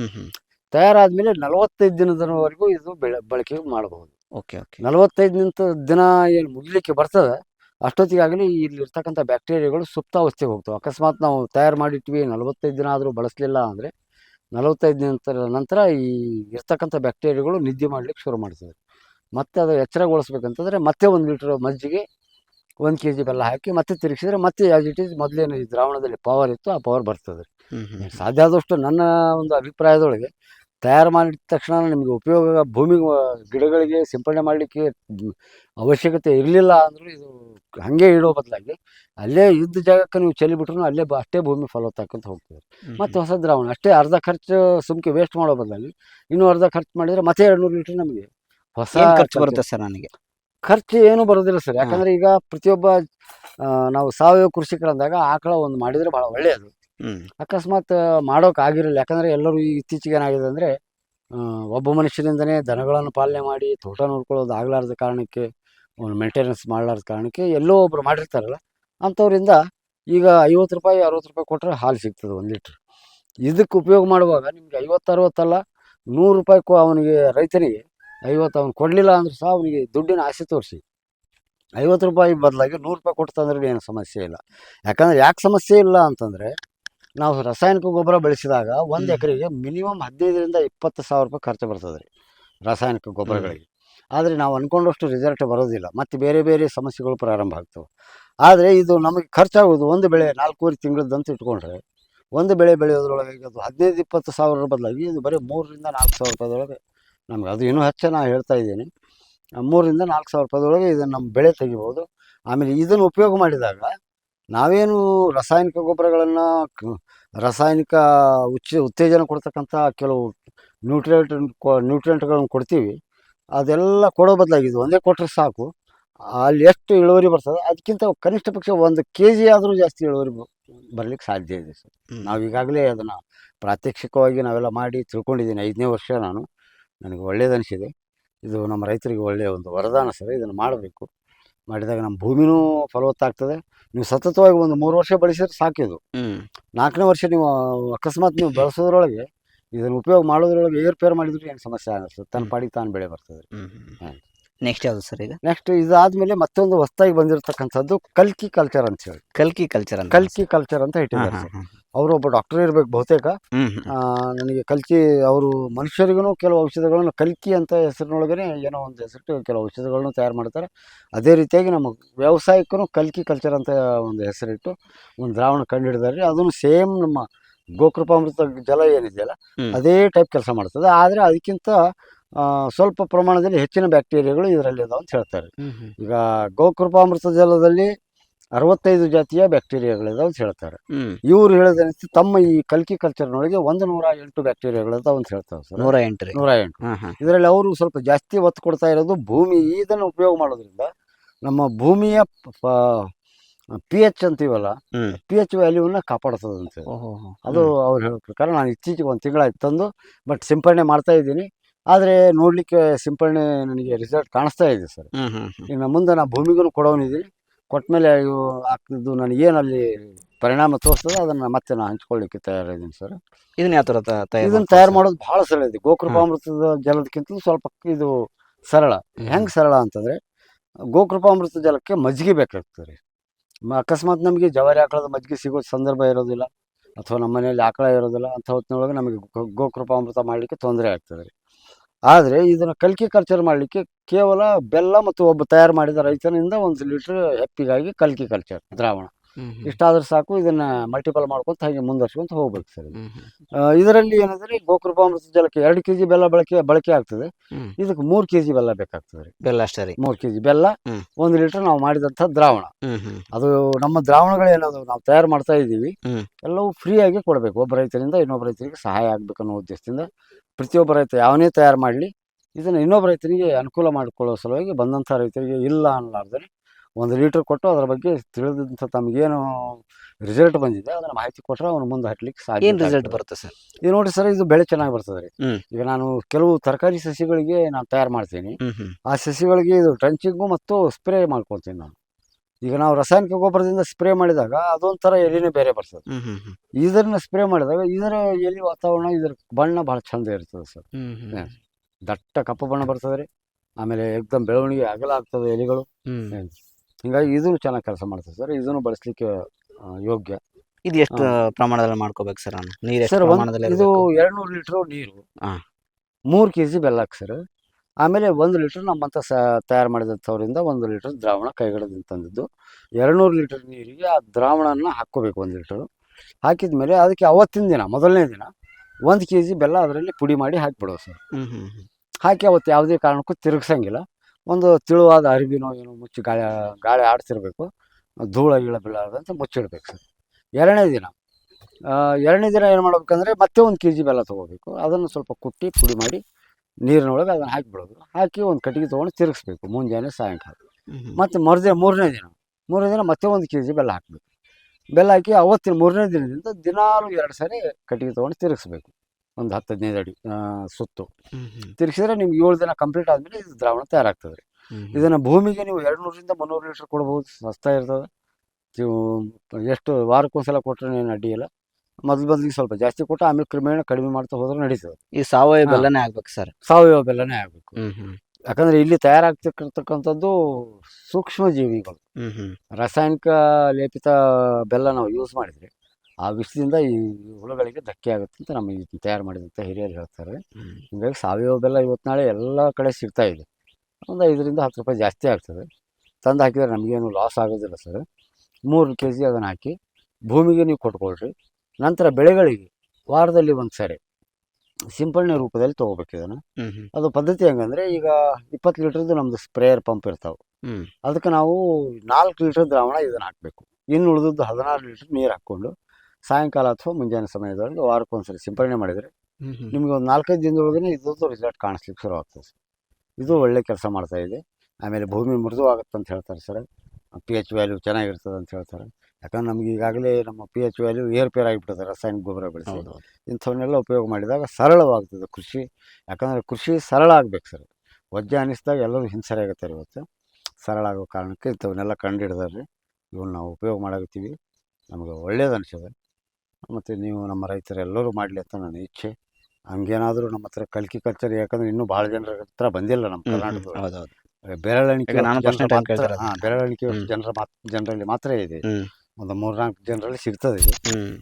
ತಯಾರಾದ್ಮೇಲೆ ನಲವತ್ತೈದು ದಿನದವರೆಗೂ ಇದು ಬೆಳೆ ಬಳಕೆ ಮಾಡಬಹುದು ಓಕೆ ಓಕೆ. ನಲವತ್ತೈದು ನಿಂತ ದಿನ ಏನು ಮುಗಿಲಿಕ್ಕೆ ಬರ್ತದೆ ಅಷ್ಟೊತ್ತಿಗಾಗಲಿ ಇಲ್ಲಿ ಇರ್ತಕ್ಕಂಥ ಬ್ಯಾಕ್ಟೀರಿಯಾಗಳು ಸುಪ್ತಾವಸ್ಥೆಗೆ ಹೋಗ್ತವೆ. ಅಕಸ್ಮಾತ್ ನಾವು ತಯಾರು ಮಾಡಿಟ್ವಿ ನಲವತ್ತೈದು ದಿನ ಆದರೂ ಬಳಸಲಿಲ್ಲ ಅಂದರೆ ನಲವತ್ತೈದು ನಂತರ ನಂತರ ಈ ಇರ್ತಕ್ಕಂಥ ಬ್ಯಾಕ್ಟೀರಿಯಾಗಳು ನಿದ್ದೆ ಮಾಡ್ಲಿಕ್ಕೆ ಶುರು ಮಾಡ್ತದೆ. ಮತ್ತೆ ಅದು ಎಚ್ಚರಗೊಳಿಸ್ಬೇಕಂತಂದರೆ ಮತ್ತೆ ಒಂದು ಲೀಟ್ರ್ ಮಜ್ಜಿಗೆ ಒಂದು ಕೆ ಜಿ ಬೆಲ್ಲ ಹಾಕಿ ಮತ್ತೆ ತಿರುಗಿಸಿದ್ರೆ ಮತ್ತೆ ಆ್ಯಸ್ ಇಟ್ ಈಸ್ ಮೊದಲೇನು ಈ ದ್ರಾವಣದಲ್ಲಿ ಪವರ್ ಇತ್ತು ಆ ಪವರ್ ಬರ್ತದೆ. ರೀ ಸಾಧ್ಯ ಆದಷ್ಟು ನನ್ನ ಒಂದು ಅಭಿಪ್ರಾಯದೊಳಗೆ ತಯಾರು ಮಾಡಿದ ತಕ್ಷಣ ನಿಮಗೆ ಉಪಯೋಗ ಭೂಮಿಗೆ ಗಿಡಗಳಿಗೆ ಸಿಂಪಡಣೆ ಮಾಡಲಿಕ್ಕೆ ಅವಶ್ಯಕತೆ ಇರಲಿಲ್ಲ ಅಂದರೂ ಇದು ಹಾಗೆ ಇಡೋ ಬದಲಾಗಿ ಅಲ್ಲೇ ಇದ್ದ ಜಾಗಕ್ಕೆ ನೀವು ಚೆಲ್ಲಿಬಿಟ್ರು ಅಲ್ಲೇ ಅಷ್ಟೇ ಭೂಮಿ ಫಲವತ್ತಾಕಂತ ಹೋಗ್ತದೆ ಮತ್ತು ಮತ್ತೆ ಹೊಸ ದ್ರಾವಣ ಅಷ್ಟೇ ಅರ್ಧ ಖರ್ಚು ಸುಮ್ಕೆ ವೇಸ್ಟ್ ಮಾಡೋ ಬದಲಾಗಿ ಇನ್ನೂ ಅರ್ಧ ಖರ್ಚು ಮಾಡಿದರೆ ಮತ್ತೆ ಎರಡು ನೂರು ಲೀಟ್ರ್ ನಮಗೆ ಹೊಸ ಏನ್ ಖರ್ಚು ಬರುತ್ತೆ ಸರ್ ನನಗೆ? ಖರ್ಚು ಏನು ಬರೋದಿಲ್ಲ ಸರ್. ಯಾಕಂದ್ರೆ ಈಗ ಪ್ರತಿಯೊಬ್ಬ ಆ, ನಾವು ಸಾವಯವ ಕೃಷಿಕರಂದಾಗ ಆಕಳ ಒಂದು ಮಾಡಿದ್ರೆ ಬಹಳ ಒಳ್ಳೆಯದು ಹ್ಮ್. ಅಕಸ್ಮಾತ್ ಮಾಡೋಕೆ ಆಗಿರಲಿಲ್ಲ ಯಾಕಂದ್ರೆ ಎಲ್ಲರೂ ಈ ಇತ್ತೀಚೆಗೆ ಏನಾಗಿದೆ ಅಂದ್ರೆ ಒಬ್ಬ ಮನುಷ್ಯರಿಂದನೇ ದನಗಳನ್ನು ಪಾಲನೆ ಮಾಡಿ ತೋಟ ನೋಡ್ಕೊಳ್ಳೋದು ಆಗ್ಲಾರ್ದ ಕಾರಣಕ್ಕೆ ಒಂದು ಮೇಂಟೆನೆನ್ಸ್ ಮಾಡಲಾರ್ದ ಕಾರಣಕ್ಕೆ ಎಲ್ಲೋ ಒಬ್ರು ಮಾಡಿರ್ತಾರಲ್ಲ ಅಂಥವ್ರಿಂದ ಈಗ ಐವತ್ತು ರೂಪಾಯಿ ಅರವತ್ತು ರೂಪಾಯಿ ಕೊಟ್ಟರೆ ಹಾಲು ಸಿಗ್ತದೆ ಒಂದು ಲೀಟ್ರ್. ಇದಕ್ಕೆ ಉಪಯೋಗ ಮಾಡುವಾಗ ನಿಮಗೆ ಐವತ್ತು ಅರವತ್ತಲ್ಲ ನೂರು ರೂಪಾಯಿ ಕೊ ಅವನಿಗೆ ರೈತನಿಗೆ ಐವತ್ತು ಅವ್ನು ಕೊಡಲಿಲ್ಲ ಅಂದ್ರೆ ಸಹ ಅವನಿಗೆ ದುಡ್ಡಿನ ಆಸೆ ತೋರಿಸಿ. ಐವತ್ತು ರೂಪಾಯಿ ಬದಲಾಗಿ ನೂರು ರೂಪಾಯಿ ಕೊಟ್ಟು ತಂದ್ರೆ ಏನು ಸಮಸ್ಯೆ ಇಲ್ಲ. ಯಾಕಂದ್ರೆ ಯಾಕೆ ಸಮಸ್ಯೆ ಇಲ್ಲ ಅಂತಂದರೆ ನಾವು ರಾಸಾಯನಿಕ ಗೊಬ್ಬರ ಬೆಳೆಸಿದಾಗ ಒಂದು. ಎಕರೆಗೆ ಮಿನಿಮಮ್ ಹದಿನೈದರಿಂದ ಇಪ್ಪತ್ತು ಸಾವಿರ ರೂಪಾಯಿ ಖರ್ಚು ಬರ್ತದೆ ರೀ ರಾಸಾಯನಿಕ ಗೊಬ್ಬರಗಳಿಗೆ. ಆದರೆ ನಾವು ಅಂದ್ಕೊಂಡಷ್ಟು ರಿಸಲ್ಟ್ ಬರೋದಿಲ್ಲ. ಮತ್ತು ಬೇರೆ ಬೇರೆ ಸಮಸ್ಯೆಗಳು ಪ್ರಾರಂಭ ಆಗ್ತವೆ. ಆದರೆ ಇದು ನಮಗೆ ಖರ್ಚಾಗೋದು ಒಂದು ಬೆಳೆ ನಾಲ್ಕೂವರೆ ತಿಂಗಳದಂತ ಇಟ್ಕೊಂಡ್ರೆ ಒಂದು ಬೆಳೆ ಬೆಳೆಯೋದ್ರೊಳಗೆ ಅದು ಹದಿನೈದು ಇಪ್ಪತ್ತು ಸಾವಿರ ಬದಲಾಗಿ ಇದು ಬರೀ ಮೂರರಿಂದ ನಾಲ್ಕು ಸಾವಿರ ರೂಪಾಯಿದೊಳಗೆ ನಮ್ಗೆ ಅದು ಇನ್ನೂ ಹೆಚ್ಚು ನಾನು ಹೇಳ್ತಾ ಇದ್ದೀನಿ. ಮೂರರಿಂದ ನಾಲ್ಕು ಸಾವಿರ ರೂಪಾಯಿದೊಳಗೆ ಇದನ್ನು ನಮ್ಮ ಬೆಳೆ ತೆಗಿಬೋದು. ಆಮೇಲೆ ಇದನ್ನು ಉಪಯೋಗ ಮಾಡಿದಾಗ ನಾವೇನು ರಾಸಾಯನಿಕ ಗೊಬ್ಬರಗಳನ್ನು ರಾಸಾಯನಿಕ ಉಚ್ಚ ಉತ್ತೇಜನ ಕೊಡ್ತಕ್ಕಂಥ ಕೆಲವು ನ್ಯೂಟ್ರಿಯೆಂಟ್ ನ್ಯೂಟ್ರಿಯೆಂಟ್ಗಳನ್ನು ಕೊಡ್ತೀವಿ. ಅದೆಲ್ಲ ಕೊಡೋ ಬದಲಾಗಿದ್ದು ಒಂದೇ ಕೊಟ್ಟರೆ ಸಾಕು. ಅಲ್ಲಿ ಎಷ್ಟು ಇಳುವರಿ ಬರ್ತದೆ ಅದಕ್ಕಿಂತ ಕನಿಷ್ಠ ಪಕ್ಷ ಒಂದು ಕೆ ಜಿ ಆದರೂ ಜಾಸ್ತಿ ಇಳುವರಿ ಬರಲಿಕ್ಕೆ ಸಾಧ್ಯ ಇದೆ ಸರ್. ನಾವು ಈಗಾಗಲೇ ಅದನ್ನು ಪ್ರಾತ್ಯಕ್ಷಿಕವಾಗಿ ನಾವೆಲ್ಲ ಮಾಡಿ ತಿಳ್ಕೊಂಡಿದ್ದೀನಿ ಐದನೇ ವರ್ಷ ನಾನು. ನನಗೆ ಒಳ್ಳೇದು ಅನಿಸಿದೆ. ಇದು ನಮ್ಮ ರೈತರಿಗೆ ಒಳ್ಳೆಯ ಒಂದು ವರದಾನ ಸರ್ ಇದನ್ನು ಮಾಡಬೇಕು. ಮಾಡಿದಾಗ ನಮ್ಮ ಭೂಮಿನೂ ಫಲವತ್ತಾಗ್ತದೆ ನೀವು ಸತತವಾಗಿ ಒಂದು ಮೂರು ವರ್ಷ ಬಳಸಿದ್ರೆ ಸಾಕಿದು ನಾಲ್ಕನೇ ವರ್ಷ ನೀವು ಅಕಸ್ಮಾತ್ ನೀವು ಬೆಳೆಸೋದ್ರೊಳಗೆ ಇದನ್ನು ಉಪಯೋಗ ಮಾಡೋದ್ರೊಳಗೆ ಏರ್ಪೇರ್ ಮಾಡಿದ್ರೆ ಏನು ಸಮಸ್ಯೆ ಆಗಲ್ಲ ಸರ್. ತನ್ನ ಪಾಡಿಗೆ ತಾನು ಬೆಳೆ ಬರ್ತದೆ. ರೀ ಹಾಂ. ನೆಕ್ಸ್ಟ್ ಯಾವುದು ಸರ್ ಈಗ? ನೆಕ್ಸ್ಟ್ ಇದಾದ್ಮೇಲೆ ಮತ್ತೊಂದು ಹೊಸದಾಗಿ ಬಂದಿರತಕ್ಕಂಥದ್ದು ಕಲ್ಕಿ ಕಲ್ಚರ್ ಅಂತ ಹೇಳಿ. ಕಲ್ಕಿ ಕಲ್ಚರ್ ಅಂತ. ಕಲ್ಕಿ ಕಲ್ಚರ್ ಅಂತ ಇಟ್ಟಿದ್ದಾರೆ ಸರ್. ಅವರು ಒಬ್ಬ ಡಾಕ್ಟರ್ ಇರ್ಬೇಕು ಬಹುತೇಕ. ನನಗೆ ಕಲ್ಕಿ ಅವರು ಮನುಷ್ಯರಿಗೂ ಕೆಲವು ಔಷಧಗಳನ್ನು ಕಲ್ಕಿ ಅಂತ ಹೆಸರಿನೊಳಗನೆ ಏನೋ ಒಂದು ಹೆಸರು ಕೆಲವು ಔಷಧಗಳನ್ನು ತಯಾರು ಮಾಡ್ತಾರೆ. ಅದೇ ರೀತಿಯಾಗಿ ನಮ್ಮ ವ್ಯವಸಾಯಕ್ಕೂ ಕಲ್ಕಿ ಕಲ್ಚರ್ ಅಂತ ಒಂದು ಹೆಸರಿಟ್ಟು ಒಂದು ದ್ರಾವಣ ಕಂಡುಹಿಡಿದಾರೆ ಅದನ್ನು ಸೇಮ್ ನಮ್ಮ ಗೋಕೃಪಾಮೃತ ಜಲ ಏನಿದೆಯಲ್ಲ ಅದೇ ಟೈಪ್ ಕೆಲಸ ಮಾಡ್ತದೆ. ಆದರೆ ಅದಕ್ಕಿಂತ ಸ್ವಲ್ಪ ಪ್ರಮಾಣದಲ್ಲಿ ಹೆಚ್ಚಿನ ಬ್ಯಾಕ್ಟೀರಿಯಾಗಳು ಇದರಲ್ಲಿ ಇದಾವೆ ಅಂತ ಹೇಳ್ತಾರೆ. ಈಗ ಗೋಕೃಪಾಮೃತ ಜಲದಲ್ಲಿ ಅರವತ್ತೈದು ಜಾತಿಯ ಬ್ಯಾಕ್ಟೀರಿಯಾಗಳಿದಾವೆ ಅಂತ ಹೇಳ್ತಾರೆ. ಇವರು ಹೇಳೋದೇನಿತ್ತು ತಮ್ಮ ಈ ಕಲ್ಕಿ ಕಲ್ಚರ್ನೊಳಗೆ ಒಂದು ನೂರ ಎಂಟು ಬ್ಯಾಕ್ಟೀರಿಯಾಗಳಿದಾವೆ ಅಂತ ಹೇಳ್ತಾರೆ ಸರ್. ನೂರ ಎಂಟು ನೂರ ಎಂಟು. ಇದರಲ್ಲಿ ಅವರು ಸ್ವಲ್ಪ ಜಾಸ್ತಿ ಒತ್ತು ಕೊಡ್ತಾ ಇರೋದು ಭೂಮಿ ಇದನ್ನು ಉಪಯೋಗ ಮಾಡೋದ್ರಿಂದ ನಮ್ಮ ಭೂಮಿಯ ಪಿ ಎಚ್ ಅಂತೀವಲ್ಲ. ಪಿ ಎಚ್ ವ್ಯಾಲ್ಯೂನ ಕಾಪಾಡ್ತದಂತೆ. ಅದು ಅವ್ರು ಹೇಳೋ ಪ್ರಕಾರ ನಾನು ಇತ್ತೀಚೆಗೆ ಒಂದು ತಿಂಗಳಾಯ್ತು ತಂದು ಬಟ್ ಸಿಂಪಡಣೆ ಮಾಡ್ತಾ ಇದ್ದೀನಿ. ಆದರೆ ನೋಡಲಿಕ್ಕೆ ಸಿಂಪಡಣೆ ನನಗೆ ರಿಸಲ್ಟ್ ಕಾಣಿಸ್ತಾ ಇದೆ ಸರ್. ಇನ್ನು ಮುಂದೆ ನಾ ಭೂಮಿಗೂ ಕೊಡೋನಿದ್ದೀನಿ ಕೊಟ್ಟಮೇಲೆ ಇವು ಹಾಕ್ತಿದ್ದು ನನಗೆ ಏನಲ್ಲಿ ಪರಿಣಾಮ ತೋರಿಸ್ತದೆ ಅದನ್ನು ಮತ್ತೆ ನಾನು ಹಂಚ್ಕೊಳ್ಳಿಕ್ಕೆ ತಯಾರಿದ್ದೀನಿ ಸರ್. ಇದನ್ನ ಯಾವ ಥರ ಇದನ್ನು ತಯಾರು ಮಾಡೋದು ಬಹಳ ಸರಳ ಇದೆ. ಗೋಕೃಪಾಮೃತದ ಜಲದಕ್ಕಿಂತಲೂ ಸ್ವಲ್ಪ ಇದು ಸರಳ. ಹೆಂಗೆ ಸರಳ ಅಂತಂದರೆ ಗೋಕೃಪಾಮೃತ ಜಲಕ್ಕೆ ಮಜ್ಜಿಗೆ ಬೇಕಾಗ್ತದೆ ರೀ. ಅಕಸ್ಮಾತ್ ನಮಗೆ ಜವಾರಿ ಆಕಳದ ಮಜ್ಜಿಗೆ ಸಿಗೋ ಸಂದರ್ಭ ಇರೋದಿಲ್ಲ ಅಥವಾ ನಮ್ಮ ಮನೆಯಲ್ಲಿ ಆಕಳ ಇರೋದಿಲ್ಲ ಅಂಥ ಹೊತ್ತಿನೊಳಗೆ ನಮಗೆ ಗೋ- ಗೋಕೃಪಾಮೃತ ಮಾಡಲಿಕ್ಕೆ ತೊಂದರೆ ಆಗ್ತದೆ ರೀ. ಆದರೆ ಇದನ್ನು ಕಲ್ಕಿ ಕಲ್ಚರ್ ಮಾಡಲಿಕ್ಕೆ ಕೇವಲ ಬೆಲ್ಲ ಮತ್ತು ಒಬ್ಬ ತಯಾರು ಮಾಡಿದ ರೈತನಿಂದ ಒಂದು ಲೀಟ್ರ್ ಹೆಪ್ಪಿಗಾಗಿ ಕಲ್ಕಿ ಕಲ್ಚರ್ ದ್ರಾವಣ. ಇಷ್ಟಾದ್ರೆ ಸಾಕು ಇದನ್ನ ಮಲ್ಟಿಪಲ್ ಮಾಡ್ಕೊಂತ ಹಾಗೆ ಮುಂದುವರ್ಸ್ಕೊಂತ ಹೋಗ್ಬೇಕು ಸರ್ ಇದರಲ್ಲಿ ಏನಂದ್ರೆ ಗೋಕೃಪಾಮೃತ ಜಲಕ್ಕೆ ಎರಡು ಕೆಜಿ ಬೆಲ್ಲ ಬಳಕೆ ಬಳಕೆ ಆಗ್ತದೆ. ಇದಕ್ಕೆ ಮೂರು ಕೆಜಿ ಬೆಲ್ಲ ಬೇಕಾಗ್ತದೆ ರೀ. ಬೆಲ್ಲ ಅಷ್ಟೇ ರೀ. ಮೂರು ಕೆಜಿ ಬೆಲ್ಲ ಒಂದ್ ಲೀಟರ್ ನಾವು ಮಾಡಿದಂತ ದ್ರಾವಣ. ಅದು ನಮ್ಮ ದ್ರಾವಣಗಳು ಏನಾದ್ರು ನಾವು ತಯಾರು ಮಾಡ್ತಾ ಇದ್ದೀವಿ ಎಲ್ಲವೂ ಫ್ರೀ ಆಗಿ ಕೊಡಬೇಕು. ಒಬ್ಬ ರೈತರಿಂದ ಇನ್ನೊಬ್ಬ ರೈತರಿಗೆ ಸಹಾಯ ಆಗ್ಬೇಕು ಅನ್ನೋ ಉದ್ದೇಶದಿಂದ ಪ್ರತಿಯೊಬ್ಬ ರೈತ ಯಾವನೇ ತಯಾರು ಮಾಡಲಿ ಇದನ್ನು ಇನ್ನೊಬ್ಬ ರೈತನಿಗೆ ಅನುಕೂಲ ಮಾಡಿಕೊಳ್ಳೋ ಸಲುವಾಗಿ ಬಂದಂಥ ರೈತರಿಗೆ ಇಲ್ಲ ಅನ್ನಲಾರ್ದೆ ಒಂದು ಲೀಟರ್ ಕೊಟ್ಟು ಅದರ ಬಗ್ಗೆ ತಿಳಿದಂಥ ತಮಗೇನು ರಿಸಲ್ಟ್ ಬಂದಿದೆ ಅದನ್ನು ಮಾಹಿತಿ ಕೊಟ್ಟರೆ ಅವನು ಮುಂದೆ ಹಟ್ಲಿಕ್ಕೆ ಸಾಧ್ಯ ಏನು ರಿಸಲ್ಟ್ ಬರುತ್ತೆ ಸರ್? ಈಗ ನೋಡಿ ಸರ್ ಇದು ಬೆಳೆ ಚೆನ್ನಾಗಿ ಬರ್ತದೆ ರೀ. ಈಗ ನಾನು ಕೆಲವು ತರಕಾರಿ ಸಸಿಗಳಿಗೆ ನಾನು ತಯಾರು ಮಾಡ್ತೀನಿ. ಆ ಸಸಿಗಳಿಗೆ ಇದು ಟ್ರಂಚಿಂಗು ಮತ್ತು ಸ್ಪ್ರೇ ಮಾಡ್ಕೊಳ್ತೀನಿ ನಾನು. ಈಗ ನಾವು ರಾಸಾಯನಿಕ ಗೊಬ್ಬರದಿಂದ ಸ್ಪ್ರೇ ಮಾಡಿದಾಗ ಅದೊಂಥರ ಎಲೆನೇ ಬೇರೆ ಬರ್ತದೆ. ಇದನ್ನ ಸ್ಪ್ರೇ ಮಾಡಿದಾಗ ಇದರ ಎಲೆ ವಾತಾವರಣ ಇದರ ಬಣ್ಣ ಬಹಳ ಚಂದ ಇರ್ತದೆ ಸರ್. ದಟ್ಟ ಕಪ್ಪು ಬಣ್ಣ ಬರ್ತದೆ ರೀ. ಆಮೇಲೆ ಏಕದಮ್ ಬೆಳವಣಿಗೆ ಅಗಲ ಆಗ್ತದೆ ಎಲೆಗಳು. ಹಿಂಗಾಗಿ ಇದನ್ನು ಚೆನ್ನಾಗಿ ಕೆಲಸ ಮಾಡ್ತದೆ ಸರ್. ಇದನ್ನು ಬಳಸಲಿಕ್ಕೆ ಯೋಗ್ಯ. ಇದು ಎಷ್ಟು ಪ್ರಮಾಣದಲ್ಲಿ ಮಾಡ್ಕೋಬೇಕು ಸರ್ ನಾನು ನೀರ್ ಎಷ್ಟು ಸರ್ ಇದು ಎರಡ್ನೂರು ಎರಡು ನೂರು ಲೀಟ್ರ್ ನೀರು. ಹಾ. ಮೂರು ಕೆ ಜಿ ಬೆಲ್ಲ ಸರ್. ಆಮೇಲೆ ಒಂದು ಲೀಟ್ರ್ ನಮ್ಮಂಥ ಸ ತಯಾರು ಮಾಡಿದಂಥವರಿಂದ ಒಂದು ಲೀಟ್ರ್ ದ್ರಾವಣ ಕೈಗಡದಿಂದ ತಂದಿದ್ದು. ಎರಡು ನೂರು ಲೀಟರ್ ನೀರಿಗೆ ಆ ದ್ರಾವಣನ ಹಾಕ್ಕೋಬೇಕು ಒಂದು ಲೀಟ್ರು. ಹಾಕಿದ ಮೇಲೆ ಅದಕ್ಕೆ ಅವತ್ತಿನ ದಿನ ಮೊದಲನೇ ದಿನ ಒಂದು ಕೆ ಜಿ ಬೆಲ್ಲ ಅದರಲ್ಲಿ ಪುಡಿ ಮಾಡಿ ಹಾಕಿಬಿಡೋದು ಸರ್. ಹಾಕಿ ಅವತ್ತು ಯಾವುದೇ ಕಾರಣಕ್ಕೂ ತಿರುಗಿಸಂಗಿಲ್ಲ. ಒಂದು ತಿಳುವಾದ ಅರಿವಿನೋ ಏನೋ ಮುಚ್ಚಿ ಗಾಳಿ ಗಾಳಿ ಆಡ್ತಿರ್ಬೇಕು. ಧೂಳ ಗೀಳ ಬೀಳಾರ್ದಂತ ಮುಚ್ಚಿಡ್ಬೇಕು ಸರ್. ಎರಡನೇ ದಿನ ಎರಡನೇ ದಿನ ಏನು ಮಾಡ್ಬೇಕಂದ್ರೆ ಮತ್ತೆ ಒಂದು ಕೆ ಜಿ ಬೆಲ್ಲ ತೊಗೋಬೇಕು. ಅದನ್ನು ಸ್ವಲ್ಪ ಕುಟ್ಟಿ ಪುಡಿ ಮಾಡಿ ನೀರಿನೊಳಗೆ ಅದನ್ನು ಹಾಕಿಬಿಡೋದು ಹಾಕಿ ಒಂದು ಕಟ್ಟಿಗೆ ತೊಗೊಂಡು ತಿರುಗಿಸ್ಬೇಕು ಮುಂಜಾನೆ ಸಾಯಂಕಾಲ. ಮತ್ತು ಮರುದಿನ ಮೂರನೇ ದಿನ ಮೂರನೇ ದಿನ ಮತ್ತೆ ಒಂದು ಕೆ ಜಿ ಬೆಲ್ಲ ಹಾಕಬೇಕು. ಬೆಲ್ಲ ಹಾಕಿ ಅವತ್ತಿನ ಮೂರನೇ ದಿನದಿಂದ ದಿನಾಲು ಎರಡು ಸಾರಿ ಕಟ್ಟಿಗೆ ತೊಗೊಂಡು ತಿರುಗಿಸ್ಬೇಕು. ಒಂದು ಹತ್ತು ಹದಿನೈದು ಅಡಿ ಸುತ್ತು. ತಿರುಗಿಸಿದ್ರೆ ನಿಮ್ಗೆ ಏಳು ದಿನ ಕಂಪ್ಲೀಟ್ ಆದಮೇಲೆ ಇದು ದ್ರಾವಣ ತಯಾರಾಗ್ತದೆ. ರೀ ಇದನ್ನು ಭೂಮಿಗೆ ನೀವು ಎರಡು ನೂರರಿಂದ ಮುನ್ನೂರು ಲೀಟ್ರ್ ಕೊಡ್ಬೋದು ಸಸ್ತಾ ಇರ್ತದೆ. ನೀವು ಎಷ್ಟು ವಾರಕ್ಕೊಂದ್ಸಲ ಕೊಟ್ಟರೆ ಏನು ಅಡ್ಡಿಯಿಲ್ಲ ಮೊದಲು ಬದಲಿಗೆ ಸ್ವಲ್ಪ ಜಾಸ್ತಿ ಕೊಟ್ಟು ಆಮೇಲೆ ಕ್ರಮೇಣ ಕಡಿಮೆ ಮಾಡ್ತಾ ಹೋದ್ರೆ ನಡೀತದೆ. ಈ ಸಾವಯವ ಬೆಲ್ಲನೇ ಆಗ್ಬೇಕು ಸರ್. ಸಾವಯವ ಬೆಲ್ಲನೇ ಆಗ್ಬೇಕು. ಯಾಕಂದ್ರೆ ಇಲ್ಲಿ ತಯಾರಾಗ್ತಿರ್ತಕ್ಕಂಥದ್ದು ಸೂಕ್ಷ್ಮ ಜೀವಿಗಳು ರಾಸಾಯನಿಕ ಲೇಪಿತ ಬೆಲ್ಲ ನಾವು ಯೂಸ್ ಮಾಡಿದ್ರೆ ಆ ವಿಷದಿಂದ ಈ ಹುಳುಗಳಿಗೆ ಧಕ್ಕೆ ಆಗುತ್ತೆ ಅಂತ ನಮಗೆ ತಯಾರು ಮಾಡಿದಂಥ ಹಿರಿಯರು ಹೇಳ್ತಾರೆ. ಹೀಗಾಗಿ ಸಾವಯವ ಬೆಲ್ಲ ಇವತ್ತು ನಾಳೆ ಎಲ್ಲ ಕಡೆ ಸಿಗ್ತಾ ಇದೆ. ಒಂದು ಐದರಿಂದ ಹತ್ತು ರೂಪಾಯಿ ಜಾಸ್ತಿ ಆಗ್ತದೆ. ತಂದು ಹಾಕಿದರೆ ನಮಗೇನು ಲಾಸ್ ಆಗೋದಿಲ್ಲ ಸರ್. ಮೂರು ಕೆ ಜಿ ಅದನ್ನು ಹಾಕಿ ಭೂಮಿಗೆ ನೀವು ಕೊಟ್ಕೊಳ್ರಿ. ನಂತರ ಬೆಳೆಗಳಿಗೆ ವಾರದಲ್ಲಿ ಒಂದು ಸಾರಿ. ಸಿಂಪಡಣೆ ರೂಪದಲ್ಲಿ ತೊಗೋಬೇಕು ಇದನ್ನು. ಅದು ಪದ್ಧತಿ ಹೆಂಗಂದ್ರೆ ಈಗ ಇಪ್ಪತ್ತು ಲೀಟ್ರದ್ದು ನಮ್ದು ಸ್ಪ್ರೇಯರ್ ಪಂಪ್ ಇರ್ತಾವೆ. ಅದಕ್ಕೆ ನಾವು ನಾಲ್ಕು ಲೀಟರ್ ದ್ರಾವಣ ಇದನ್ನ ಹಾಕಬೇಕು. ಇನ್ನು ಉಳಿದದ್ದು ಹದಿನಾರು ಲೀಟರ್ ನೀರು ಹಾಕ್ಕೊಂಡು ಸಾಯಂಕಾಲ ಅಥವಾ ಮುಂಜಾನೆ ಸಮಯದೊಳಗೆ ವಾರಕ್ಕೊಂದ್ಸರಿ ಸಿಂಪಡಣೆ ಮಾಡಿದರೆ ನಿಮಗೆ ಒಂದು ನಾಲ್ಕೈದು ದಿನದೊಳಗೆ ಇದ್ದದ್ದು ರಿಸಲ್ಟ್ ಕಾಣಿಸ್ಲಿಕ್ಕೆ ಶುರು ಆಗ್ತದೆ ಸರ್. ಇದು ಒಳ್ಳೆ ಕೆಲಸ ಮಾಡ್ತಾ ಇದೆ. ಆಮೇಲೆ ಭೂಮಿ ಮೃದು ಆಗುತ್ತೆ ಅಂತ ಹೇಳ್ತಾರೆ ಸರ್. ಪಿ ಎಚ್ ವ್ಯಾಲ್ಯೂ ಚೆನ್ನಾಗಿರ್ತದೆ ಅಂತ ಹೇಳ್ತಾರೆ. ಯಾಕಂದ್ರೆ ನಮ್ಗೆ ಈಗಾಗಲೇ ನಮ್ಮ ಪಿ ಎಚ್ ವ್ಯಾಲ್ಯೂ ಏರ್ಪೇರ್ ಆಗಿಬಿಟ್ಟದೆ ರಾಸಾಯನಿಕ ಗೊಬ್ಬರ ಬೆಳೆಸಿ. ಇಂಥವನ್ನೆಲ್ಲ ಉಪಯೋಗ ಮಾಡಿದಾಗ ಸರಳವಾಗ್ತದೆ ಕೃಷಿ. ಯಾಕಂದರೆ ಕೃಷಿ ಸರಳ ಆಗ್ಬೇಕು ಸರ್. ವಜ್ಜೆ ಅನ್ನಿಸಿದಾಗ ಎಲ್ಲರೂ ಹಿಂಸರಿ ಆಗುತ್ತೆ ಇವತ್ತು. ಸರಳ ಆಗೋ ಕಾರಣಕ್ಕೆ ಇಂಥವನ್ನೆಲ್ಲ ಕಂಡು ಹಿಡ್ದಾರ್ರಿ ಇವನ್ನ ನಾವು ಉಪಯೋಗ ಮಾಡಾಕತ್ತೀವಿ. ನಮಗೆ ಒಳ್ಳೇದು ಅನಿಸಿದೆ. ಮತ್ತು ನೀವು ನಮ್ಮ ರೈತರೆಲ್ಲರೂ ಮಾಡಲಿ ಅಂತ ನನ್ನ ಇಚ್ಛೆ. ಹಂಗೇನಾದರೂ ನಮ್ಮ ಹತ್ರ ಕಲ್ಕಿ ಕಲ್ಚರ್ ಯಾಕಂದ್ರೆ ಇನ್ನೂ ಭಾಳ ಜನರ ಹತ್ರ ಬಂದಿಲ್ಲ ನಮ್ಮ ಬೆರಳೆಣಿಕೆ ಈಗ ನಾನು ಜನರ ಜನರಲ್ಲಿ ಮಾತ್ರ ಇದೆ. ಒಂದು ಮೂರ್ನಾಲ್ಕು ಜನರಲ್ಲಿ ಸಿಗ್ತದೆ ಇದು.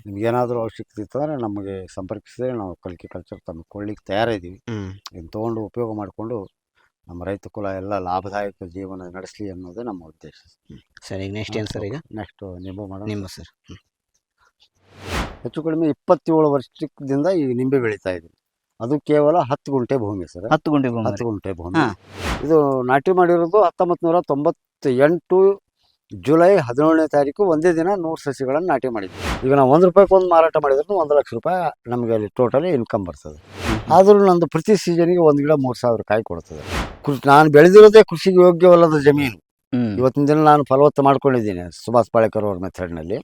ನಿಮ್ಗೆ ಏನಾದರೂ ಅವಶ್ಯಕತೆ ಇತ್ತಂದ್ರೆ ನಮಗೆ ಸಂಪರ್ಕಿಸಿದ್ರೆ ನಾವು ಕಲ್ಕಿ ಕಲ್ಚರ್ ತಮ್ಮ ಕೊಡ್ಲಿಕ್ಕೆ ತಯಾರಿದ್ದೀವಿ. ಇದನ್ನು ತೊಗೊಂಡು ಉಪಯೋಗ ಮಾಡಿಕೊಂಡು ನಮ್ಮ ರೈತ ಕುಲ ಎಲ್ಲ ಲಾಭದಾಯಕ ಜೀವನ ನಡೆಸಲಿ ಅನ್ನೋದೇ ನಮ್ಮ ಉದ್ದೇಶ. ಸರ್ ಈಗ ನೆಕ್ಸ್ಟ್ ಏನು ಸರ್ ಈಗ? ನೆಕ್ಸ್ಟ್ ನಿಂಬೆ ಮಾಡೋಣ. ನಿಂಬೆ ಸರ್. ಹೆಚ್ಚು ಕಡಿಮೆ ಇಪ್ಪತ್ತೇಳು ವರ್ಷದಿಂದ ಈ ನಿಂಬೆ ಬೆಳೀತಾ ಇದ್ದೀವಿ ಅದು ಕೇವಲ ಹತ್ತು ಗುಂಟೆ ಭೂಮಿ ಸರ್. ಹತ್ತು ಗುಂಟೆ ಭೂಮಿ. ಹತ್ತು ಗುಂಟೆ ಭೂಮಿ. ಇದು ನಾಟಿ ಮಾಡಿರೋದು ಹತ್ತೊಂಬತ್ತು ನೂರ ತೊಂಬತ್ತ ಎಂಟು ಜುಲೈ ಹದಿನೇಳನೇ ತಾರೀಕು ಒಂದೇ ದಿನ ನೂರು ಸಸಿಗಳನ್ನು ನಾಟಿ ಮಾಡಿದ್ವಿ. ಈಗ ನಾವು ಒಂದು ರೂಪಾಯಿಗೆ ಒಂದು ಮಾರಾಟ ಮಾಡಿದ್ರು ಒಂದು ಲಕ್ಷ ರೂಪಾಯಿ ನಮಗೆ ಅಲ್ಲಿ ಟೋಟಲಿ ಇನ್ಕಮ್ ಬರ್ತದೆ. ಆದರೂ ನಂದು ಪ್ರತಿ ಸೀಸನಿಗೆ ಒಂದು ಗಿಡ ಮೂರು ಸಾವಿರ ಕಾಯಿ ಕೊಡ್ತದೆ. ಕೃಷಿ ನಾನು ಬೆಳೆದಿರೋದೇ ಕೃಷಿಗೆ ಯೋಗ್ಯವಲ್ಲದ ಜಮೀನು. ಇವತ್ತಿನ ದಿನ ನಾನು ಫಲವತ್ತು ಮಾಡ್ಕೊಂಡಿದ್ದೀನಿ ಸುಭಾಷ್ ಪಾಳೇಕರ್ ಅವ್ರ ಮೆಥಡ್ನಲ್ಲಿ